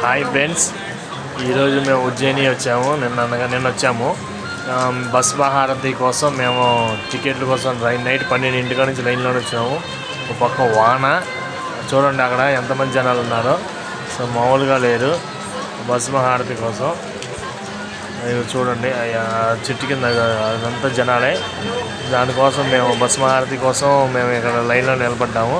Hi friends ఈరోజు మేము ఉజ్జయిని వచ్చాము. నిన్న అనగా నిన్న వచ్చాము. బస్ మహారథి కోసం మేము టికెట్ల కోసం రైన్ నైట్ పన్నెండింటికా నుంచి లైన్లో వచ్చాము. ఒక పక్క వాన. చూడండి అక్కడ ఎంతమంది జనాలు ఉన్నారో. సో మామూలుగా లేరు. బస్ మహారథి కోసం. ఇవి చూడండి చెట్టు కింద అదంతా జనాలే. దానికోసం మేము బస్ మహారథి కోసం మేము ఇక్కడ లైన్లో నిలబడ్డాము.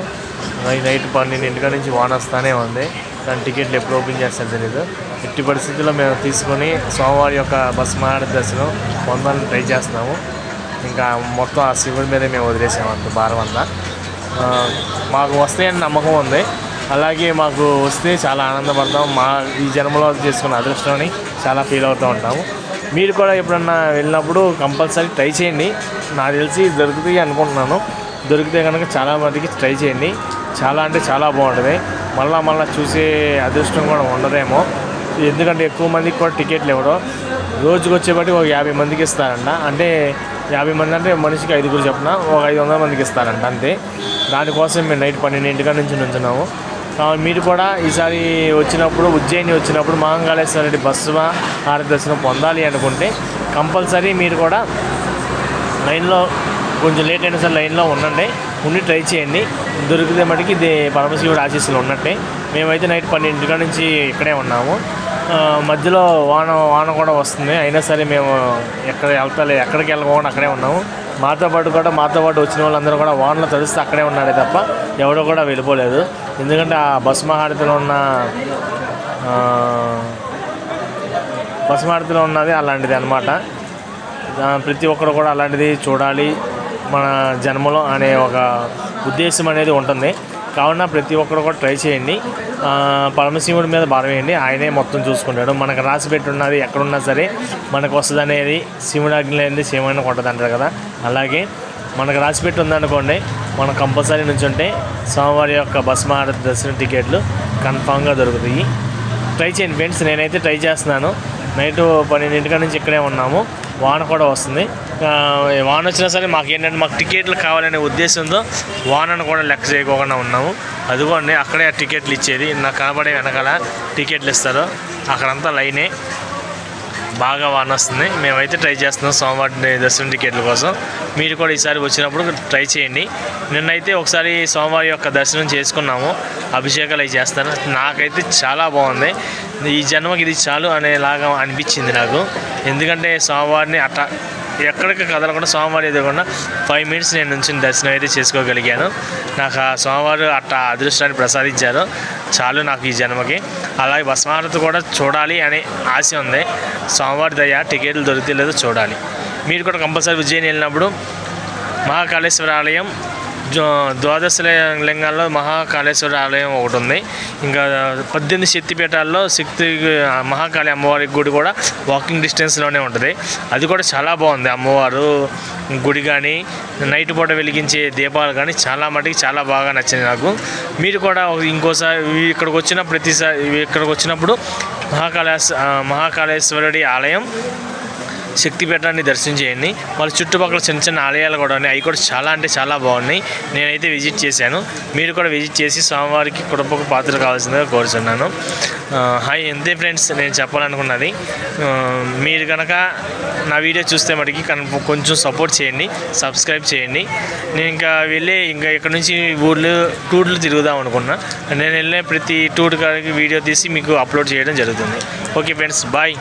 ఈ నైట్ పన్నెండింటికా నుంచి వాన వస్తానే ఉంది. దాని టికెట్లు ఎప్పుడు ఓపెన్ చేస్తారో తెలియదు ఎట్టి పరిస్థితుల్లో మేము తీసుకొని సోమవారి యొక్క బస్ మహారథి దర్శనం పొందాలని ట్రై చేస్తున్నాము. ఇంకా మొత్తం ఆ శివుడి మీదే మేము వదిలేసాము అంత భారం అంతా. మాకు వస్తాయని నమ్మకం ఉంది. అలాగే మాకు వస్తే చాలా ఆనందపడతాం. మా ఈ జన్మలో చేసుకున్న అదృష్టాన్ని చాలా ఫీల్ అవుతూ ఉంటాము. మీరు కూడా ఎప్పుడన్నా వెళ్ళినప్పుడు కంపల్సరీ ట్రై చేయండి. నాకు తెలిసి దొరుకుతాయి అనుకుంటున్నాను. దొరికితే కనుక చాలా మందికి ట్రై చేయండి. చాలా అంటే చాలా బాగుంటుంది. మళ్ళా మళ్ళీ చూసే అదృష్టం కూడా ఉండదేమో. ఎందుకంటే ఎక్కువ మందికి కూడా టికెట్లు ఇవ్వడం రోజుకి వచ్చేబట్టి ఒక యాభై మందికి ఇస్తారంట. అంటే యాభై మంది అంటే మనిషికి ఐదుగురు చెప్పిన ఒక ఐదు వందల మందికి ఇస్తారంట అంతే. దానికోసం మేము నైట్ పన్నెండింటిగా నుంచి నుంచున్నాము. కాబట్టి మీరు కూడా ఈసారి వచ్చినప్పుడు ఉజ్జయిని వచ్చినప్పుడు మహంకాళేశ్వర రెడ్డి బస్సు మార్గదర్శనం పొందాలి అనుకుంటే కంపల్సరీ మీరు కూడా లైన్లో కొంచెం లేట్ అయినా సరే లైన్లో ఉండండి. ఉండి ట్రై చేయండి. దొరికితే మటుకి ఇది పరమశివుడు ఆశీస్సులు ఉన్నట్టే. మేమైతే నైట్ పన్నెండింటికా నుంచి ఇక్కడే ఉన్నాము. మధ్యలో వాన వాన కూడా వస్తుంది. అయినా సరే మేము ఎక్కడ వెళ్తాలే ఎక్కడికి వెళ్ళకుండా అక్కడే ఉన్నాము. మాతో పాటు కూడా మాతో పాటు వచ్చిన వాళ్ళందరూ కూడా వానలో తడుస్తూ అక్కడే ఉన్నాడే తప్ప ఎవడో కూడా వెళ్ళిపోలేదు. ఎందుకంటే ఆ భస్మహారతిలో ఉన్న ఆ, బస్ ఉన్నది అలాంటిది అనమాట ప్రతి ఒక్కరు కూడా అలాంటిది చూడాలి. మన జన్మలో అనే ఒక ఉద్దేశం అనేది ఉంటుంది. కావున ప్రతి ఒక్కరు కూడా ట్రై చేయండి. పరమశివుడి మీద భారం వేయండి. ఆయనే మొత్తం చూసుకుంటాడు. మనకు రాసి పెట్టున్నది ఎక్కడున్నా సరే మనకు వస్తుంది అనేది శివుడి అగ్ని లేనిది శివుని కొట్టదు అంటారు కదా. అలాగే మనకు రాసి పెట్టి ఉందనుకోండి మనం కంపల్సరీ నుంచి ఉంటే సోమవారి యొక్క బస్ దర్శన టికెట్లు కన్ఫామ్గా దొరుకుతాయి. ట్రై చేయండి ఫ్రెండ్స్. నేనైతే ట్రై చేస్తున్నాను. నైట్ పన్నెండింటికా నుంచి ఇక్కడే ఉన్నాము. వాన కూడా వస్తుంది. వాన వచ్చినా సరే మాకు ఏంటంటే మాకు టికెట్లు కావాలనే ఉద్దేశంతో వానను కూడా లెక్క చేయకోకుండా ఉన్నాము. అదిగోండి అక్కడే ఆ టికెట్లు ఇచ్చేది. నాకు కనబడే వెనకాల టికెట్లు ఇస్తారు. అక్కడంతా లైనే. బాగా వాన వస్తుంది. మేమైతే ట్రై చేస్తున్నాం సోమవారి దర్శనం టికెట్ల కోసం. మీరు కూడా ఈసారి వచ్చినప్పుడు ట్రై చేయండి. నిన్నైతే ఒకసారి సోమవారి యొక్క దర్శనం చేసుకున్నాము. అభిషేకాలు అవి చేస్తాను. నాకైతే చాలా బాగుంది. ఈ జన్మకి ఇది చాలు అనేలాగా అనిపించింది నాకు. ఎందుకంటే సోమవారిని అట్లా ఎక్కడికి కదలకుండా సోమవారం ఎదురకుండా ఫైవ్ మినిట్స్ నేను నుంచి దర్శనం అయితే చేసుకోగలిగాను. నాకు ఆ సోమవారం అట్లా అదృష్టాన్ని ప్రసాదించారు. చాలు నాకు ఈ జన్మకి. అలాగే భస్మారతి కూడా చూడాలి అనే ఆశ ఉంది. సోమవారి దయ టికెట్లు దొరికితే లేదో చూడాలి. మీరు కూడా కంపల్సరీ ఉజ్జయిని వెళ్ళినప్పుడు మహాకాళేశ్వర ఆలయం ద్వాదశ లింగాల్లో మహాకాళేశ్వర ఆలయం ఒకటి ఉంది. ఇంకా పద్దెనిమిది శక్తిపీఠాల్లో శక్తి మహాకాళి అమ్మవారి గుడి కూడా వాకింగ్ డిస్టెన్స్లోనే ఉంటుంది. అది కూడా చాలా బాగుంది. అమ్మవారు గుడి కానీ నైట్ పూట వెలిగించే దీపాలు కానీ చాలా మటుకు చాలా బాగా నచ్చింది నాకు. మీరు కూడా ఇంకోసారి ఇక్కడికి వచ్చిన ప్రతిసారి ఇక్కడికి వచ్చినప్పుడు మహాకాళేశ్వ మహాకాళేశ్వరుడి ఆలయం శక్తిపీఠాన్ని దర్శనం చేయండి వాళ్ళ చుట్టుపక్కల చిన్న చిన్న ఆలయాలు కూడా ఉన్నాయి. అవి కూడా చాలా అంటే చాలా బాగున్నాయి. నేనైతే విజిట్ చేశాను. మీరు కూడా విజిట్ చేసి స్వామివారికి కుటుంబకు పాత్ర కావాల్సిందిగా కోరుచున్నాను. హాయ్ ఎంతే ఫ్రెండ్స్? నేను చెప్పాలనుకున్నది మీరు కనుక నా వీడియో చూస్తే మటుకి కొంచెం సపోర్ట్ చేయండి సబ్స్క్రైబ్ చేయండి. నేను ఇంకా వెళ్ళి ఇంకా ఇక్కడ నుంచి ఊర్లు టూర్లు తిరుగుదాం అనుకున్నా. నేను వెళ్ళే ప్రతి టూర్ కాడికి వీడియో తీసి మీకు అప్లోడ్ చేయడం జరుగుతుంది. Okay friends bye.